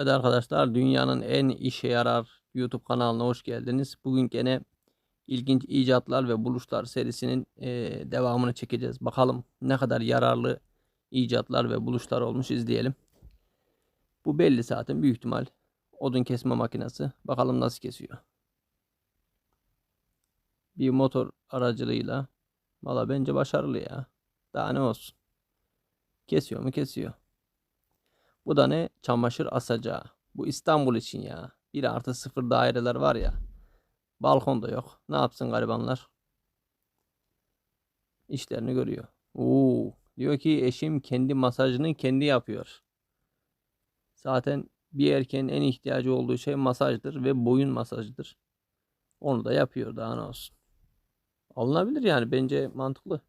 Evet arkadaşlar dünyanın en işe yarar YouTube kanalına hoş geldiniz. Bugün gene ilginç icatlar ve buluşlar serisinin eee, devamını çekeceğiz. Bakalım ne kadar yararlı icatlar ve buluşlar olmuş izleyelim. Bu belli zaten büyük ihtimal odun kesme makinesi. Bakalım nasıl kesiyor. Bir motor aracılığıyla. Valla bence başarılı ya. Daha ne olsun. Kesiyor mu kesiyor. Bu da ne? Çamaşır asacağı. Bu İstanbul için ya. 1 artı 0 daireler var ya. Balkonda yok. Ne yapsın garibanlar? İşlerini görüyor. Oo, diyor ki eşim kendi masajını kendi yapıyor. Zaten bir erkeğin en ihtiyacı olduğu şey masajdır ve boyun masajıdır. Onu da yapıyor daha ne olsun. Alınabilir yani bence mantıklı.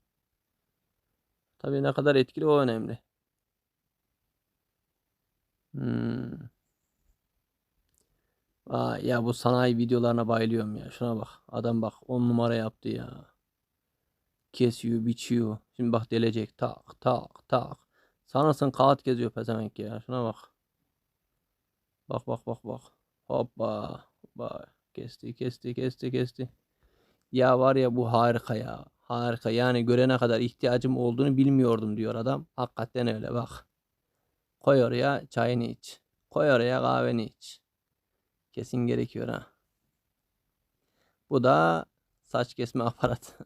Tabii ne kadar etkili o önemli. Hmm. Aa, ya bu sanayi videolarına bayılıyorum ya. Şuna bak. Adam bak 10 numara yaptı ya. Kesiyor, biçiyor. Şimdi bak delecek. Tak tak tak. Sanırsın kağıt geziyor pezevenk ya. Şuna bak. Bak bak bak bak. Hoppa. Hoppa. Kesti kesti kesti kesti. Ya var ya bu harika ya. Harika. Yani görene kadar ihtiyacım olduğunu bilmiyordum diyor adam. Hakikaten öyle bak. Koy oraya çayını iç. Koy oraya kahveni iç. Kesin gerekiyor ha. Bu da saç kesme aparatı.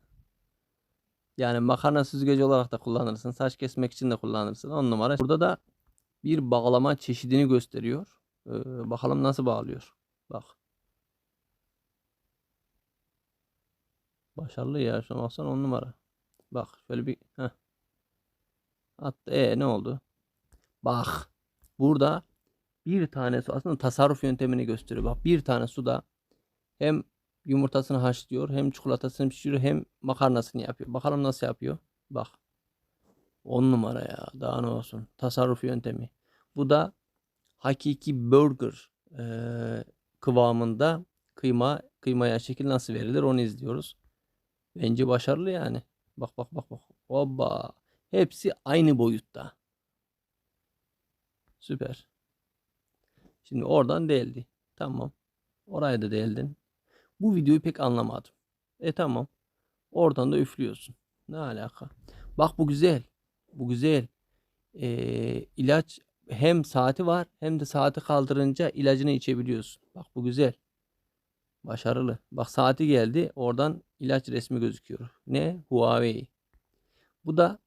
Yani makarna süzgeci olarak da kullanırsın. Saç kesmek için de kullanırsın. On numara. Burada da bir bağlama çeşidini gösteriyor. Ee, bakalım nasıl bağlıyor. Bak. Başarılı ya. Şuna baksana on numara. Bak şöyle bir. Heh. Attı. E ne oldu? Bak. Burada bir tane su aslında tasarruf yöntemini gösteriyor. Bak bir tane suda hem yumurtasını haşlıyor hem çikolatasını pişiriyor hem makarnasını yapıyor. Bakalım nasıl yapıyor. Bak. 10 numara ya. Daha ne olsun. Tasarruf yöntemi. Bu da hakiki burger eee, kıvamında kıyma kıymaya şekil nasıl verilir onu izliyoruz. Bence başarılı yani. Bak bak bak bak. Hoppa. Hepsi aynı boyutta. Süper. Şimdi oradan deldi. Tamam. Oraya da deldin. Bu videoyu pek anlamadım. E tamam. Oradan da üflüyorsun. Ne alaka? Bak bu güzel. Bu güzel. Ee, ilaç hem saati var hem de saati kaldırınca ilacını içebiliyorsun. Bak bu güzel. Başarılı. Bak saati geldi. Oradan ilaç resmi gözüküyor. Ne? Huawei. Bu da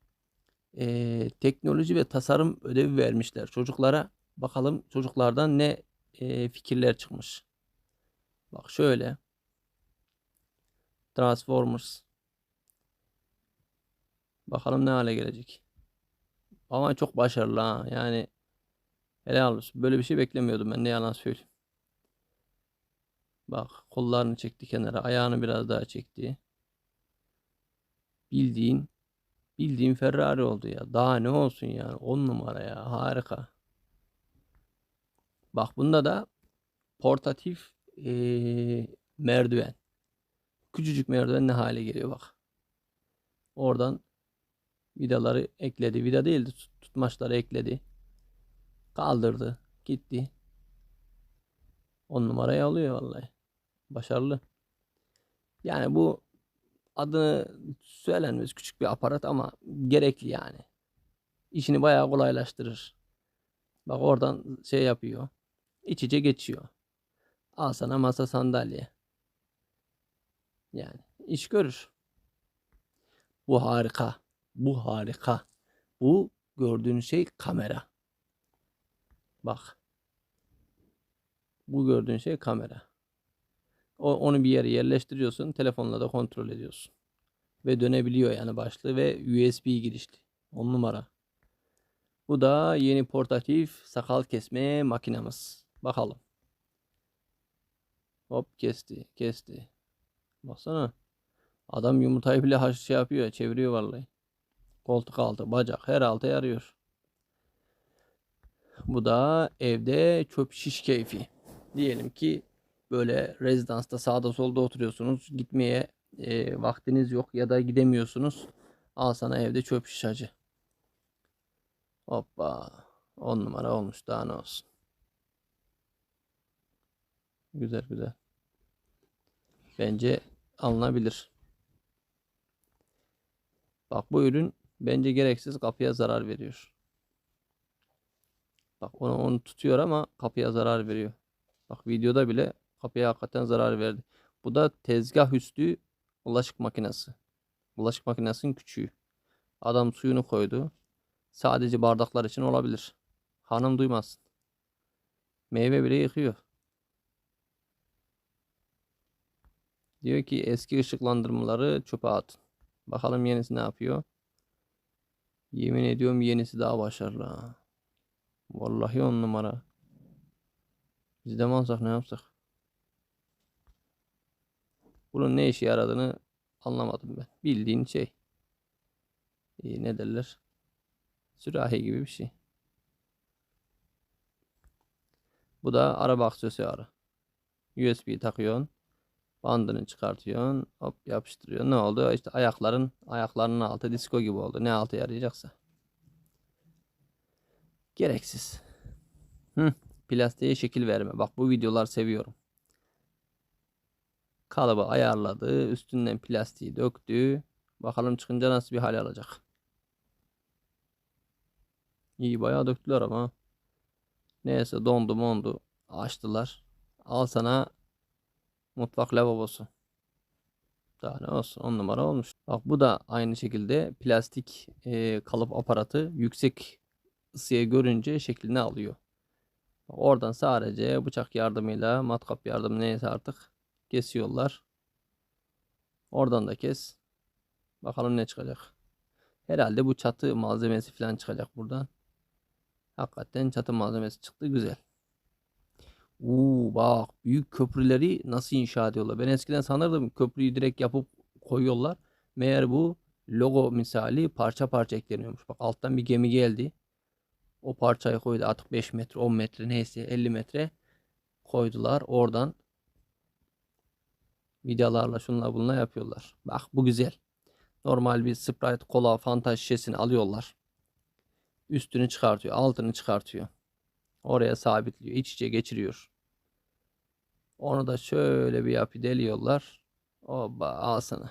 eee, teknoloji ve tasarım ödevi vermişler çocuklara. Bakalım çocuklardan ne eee, fikirler çıkmış. Bak şöyle. Transformers. Bakalım ne hale gelecek. Ama çok başarılı ha. Yani helal olsun. Böyle bir şey beklemiyordum ben ne yalan söyleyeyim. Bak kollarını çekti kenara. Ayağını biraz daha çekti. Bildiğin bildiğin Ferrari oldu ya. Daha ne olsun yani. 10 numara ya. Harika. Bak bunda da portatif eee, merdiven. Küçücük merdiven ne hale geliyor bak. Oradan vidaları ekledi. Vida değildi. tut- Tutmaçları ekledi. Kaldırdı. Gitti. 10 numarayı alıyor vallahi. Başarılı. Yani bu adını söylenmez küçük bir aparat ama gerekli yani. İşini bayağı kolaylaştırır. Bak oradan şey yapıyor. İç içe geçiyor. Al sana masa sandalye. Yani iş görür. Bu harika. Bu harika. Bu gördüğün şey kamera. Bak. Bu gördüğün şey kamera. O, onu bir yere yerleştiriyorsun. Telefonla da kontrol ediyorsun. Ve dönebiliyor yani başlığı ve USB girişli. 10 numara. Bu da yeni portatif sakal kesme makinamız. Bakalım. Hop kesti. Kesti. Baksana. Adam yumurtayı bile haş şey yapıyor. Çeviriyor vallahi. Koltuk altı, bacak her alta yarıyor. Bu da evde çöp şiş keyfi. Diyelim ki böyle rezidansta sağda solda oturuyorsunuz. Gitmeye e, vaktiniz yok ya da gidemiyorsunuz. Al sana evde çöp şiş hacı. Hoppa. 10 numara olmuş daha ne olsun. Güzel güzel. Bence alınabilir. Bak bu ürün bence gereksiz kapıya zarar veriyor. Bak onu, onu tutuyor ama kapıya zarar veriyor. Bak videoda bile kapıya hakikaten zarar verdi. Bu da tezgah üstü bulaşık makinesi. Bulaşık makinesinin küçüğü. Adam suyunu koydu. Sadece bardaklar için olabilir. Hanım duymazsın. Meyve bile yıkıyor. Diyor ki eski ışıklandırmaları çöpe atın. Bakalım yenisi ne yapıyor. Yemin ediyorum yenisi daha başarılı. Vallahi on numara. Biz de mi ne yapsak? Bunun ne işe yaradığını anlamadım ben. Bildiğin şey. Ee, ne derler? Sürahi gibi bir şey. Bu da araba aksesuarı. USB takıyorsun. Bandını çıkartıyorsun. Hop yapıştırıyorsun. Ne oldu? İşte ayakların ayaklarının altı disco gibi oldu. Ne altı yarayacaksa. Gereksiz. Hı, plastiğe şekil verme. Bak bu videolar seviyorum. Kalıbı ayarladı. Üstünden plastiği döktü. Bakalım çıkınca nasıl bir hal alacak. İyi bayağı döktüler ama. Neyse dondu mondu. Açtılar. Al sana mutfak lavabosu. Daha ne olsun 10 numara olmuş. Bak bu da aynı şekilde plastik e, kalıp aparatı yüksek ısıya görünce şeklini alıyor. Oradan sadece bıçak yardımıyla matkap yardımı neyse artık kesiyorlar. Oradan da kes. Bakalım ne çıkacak. Herhalde bu çatı malzemesi falan çıkacak buradan. Hakikaten çatı malzemesi çıktı güzel. Uuu bak büyük köprüleri nasıl inşa ediyorlar. Ben eskiden sanırdım köprüyü direkt yapıp koyuyorlar. Meğer bu logo misali parça parça ekleniyormuş. Bak alttan bir gemi geldi. O parçayı koydu artık 5 metre 10 metre neyse 50 metre koydular. Oradan vidalarla şunla bununla yapıyorlar. Bak bu güzel. Normal bir Sprite kola fanta şişesini alıyorlar. Üstünü çıkartıyor. Altını çıkartıyor. Oraya sabitliyor. iç içe geçiriyor. Onu da şöyle bir yapı deliyorlar. Oba al sana.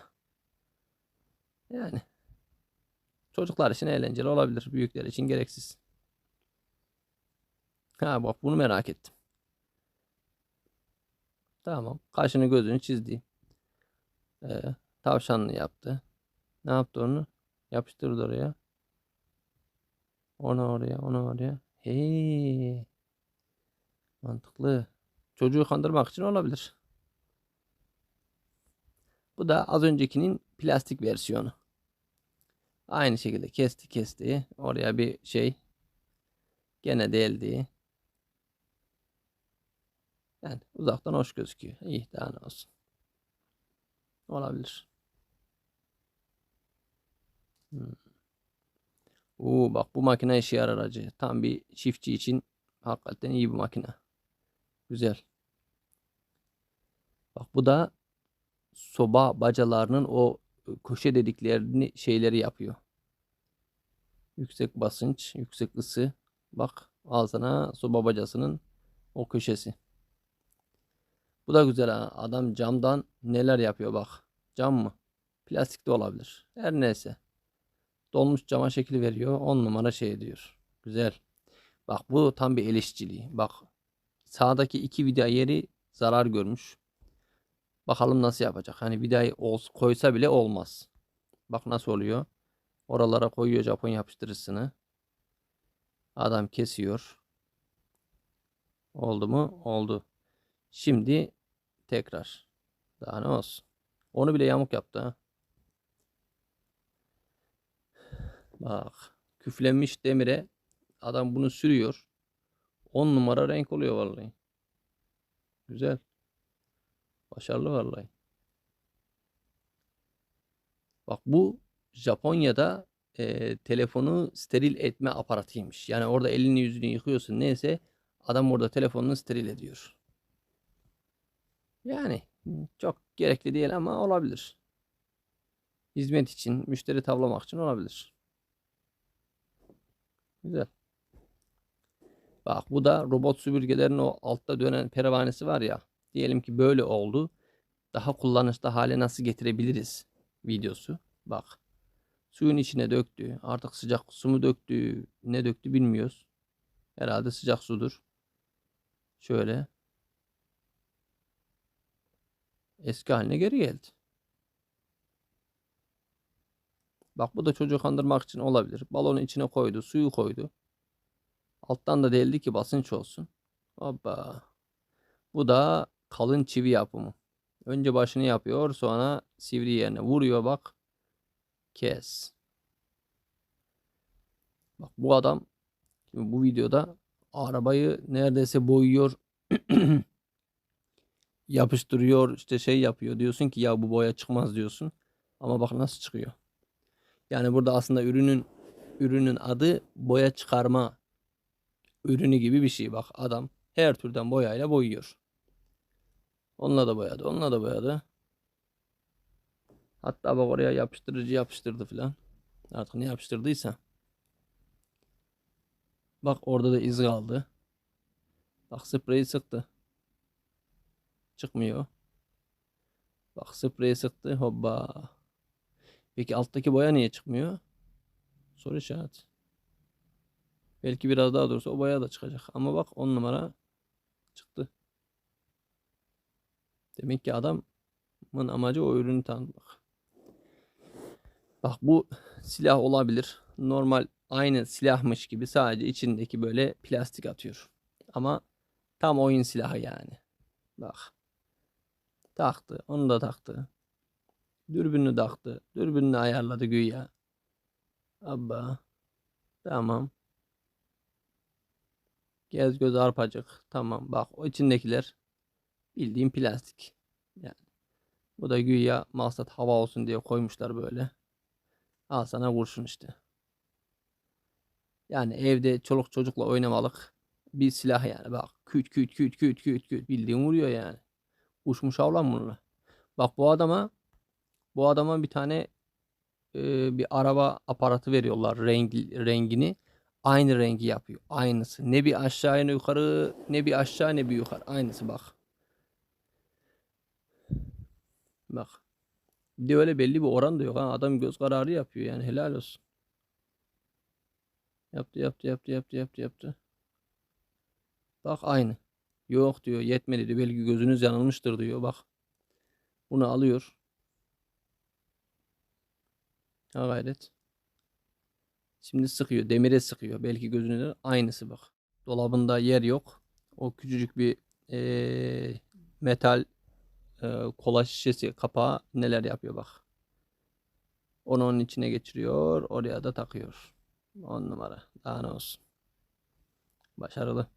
Yani çocuklar için eğlenceli olabilir. Büyükler için gereksiz. Ha bak bunu merak ettim. Tamam. Kaşını gözünü çizdi. Ee, tavşanını yaptı. Ne yaptı onu? Yapıştırdı oraya. Onu oraya, onu oraya. Hey. Mantıklı. Çocuğu kandırmak için olabilir. Bu da az öncekinin plastik versiyonu. Aynı şekilde kesti kesti. Oraya bir şey gene deldi. Yani uzaktan hoş gözüküyor. İyi daha ne olsun. Olabilir. Hmm. Oo, bak bu makine işe yarar acı. Tam bir çiftçi için hakikaten iyi bir makine. Güzel. Bak bu da soba bacalarının o köşe dediklerini şeyleri yapıyor. Yüksek basınç, yüksek ısı. Bak al sana soba bacasının o köşesi. Bu da güzel ha. Adam camdan neler yapıyor bak. Cam mı? Plastik de olabilir. Her neyse. Dolmuş cama şekil veriyor. 10 numara şey diyor. Güzel. Bak bu tam bir el işçiliği. Bak sağdaki iki vida yeri zarar görmüş. Bakalım nasıl yapacak. Hani vidayı koysa bile olmaz. Bak nasıl oluyor. Oralara koyuyor Japon yapıştırıcısını. Adam kesiyor. Oldu mu? Oldu. Şimdi tekrar. Daha ne olsun. Onu bile yamuk yaptı ha. Bak. Küflenmiş demire adam bunu sürüyor. 10 numara renk oluyor vallahi. Güzel. Başarılı vallahi. Bak bu Japonya'da e, telefonu steril etme aparatıymış. Yani orada elini yüzünü yıkıyorsun neyse adam orada telefonunu steril ediyor. Yani çok gerekli değil ama olabilir. Hizmet için, müşteri tavlamak için olabilir. Güzel. Bak bu da robot süpürgelerin o altta dönen pervanesi var ya. Diyelim ki böyle oldu. Daha kullanışlı hale nasıl getirebiliriz videosu. Bak. Suyun içine döktü. Artık sıcak su mu döktü, ne döktü bilmiyoruz. Herhalde sıcak sudur. Şöyle. Eski haline geri geldi. Bak bu da çocuğu kandırmak için olabilir. Balonu içine koydu, suyu koydu. Alttan da deldi ki basınç olsun. Hoppa. Bu da kalın çivi yapımı. Önce başını yapıyor, sonra sivri yerine vuruyor bak. Kes. Bak bu adam bu videoda arabayı neredeyse boyuyor. yapıştırıyor, işte şey yapıyor. Diyorsun ki ya bu boya çıkmaz diyorsun. Ama bak nasıl çıkıyor. Yani burada aslında ürünün ürünün adı boya çıkarma ürünü gibi bir şey. Bak adam her türden boyayla boyuyor. Onunla da boyadı, onunla da boyadı. Hatta bak oraya yapıştırıcı yapıştırdı filan. Artık ne yapıştırdıysa. Bak orada da iz kaldı. Bak spreyi sıktı. Çıkmıyor. Bak spreyi sıktı. Hoppa. Peki alttaki boya niye çıkmıyor? Soru işareti. Belki biraz daha dursa o boya da çıkacak. Ama bak 10 numara çıktı. Demek ki adamın amacı o ürünü tanıtmak. Bak bu silah olabilir. Normal aynı silahmış gibi sadece içindeki böyle plastik atıyor. Ama tam oyun silahı yani. Bak. Taktı. Onu da taktı. Dürbününü taktı. Dürbününü ayarladı güya. Abba. Tamam. Gez göz arpacık. Tamam bak o içindekiler bildiğin plastik. Yani bu da güya maksat hava olsun diye koymuşlar böyle. Al sana kurşun işte. Yani evde çoluk çocukla oynamalık bir silah yani bak küt küt küt küt küt küt bildiğin vuruyor yani. Uçmuş avlan bununla. Bak bu adama bu adama bir tane e, bir araba aparatı veriyorlar rengi, rengini aynı rengi yapıyor. Aynısı. Ne bir aşağı ne yukarı ne bir aşağı ne bir yukarı. Aynısı bak. Bak. Bir de öyle belli bir oran da yok. Ha. Adam göz kararı yapıyor yani helal olsun. Yaptı yaptı yaptı yaptı yaptı yaptı. Bak aynı. Yok diyor yetmedi diyor. Belki gözünüz yanılmıştır diyor. Bak. Bunu alıyor. Ha gayret. Şimdi sıkıyor. Demire sıkıyor. Belki gözünü aynısı bak. Dolabında yer yok. O küçücük bir eee, metal eee, kola şişesi kapağı neler yapıyor bak. Onu onun içine geçiriyor. Oraya da takıyor. On numara. Daha ne olsun. Başarılı.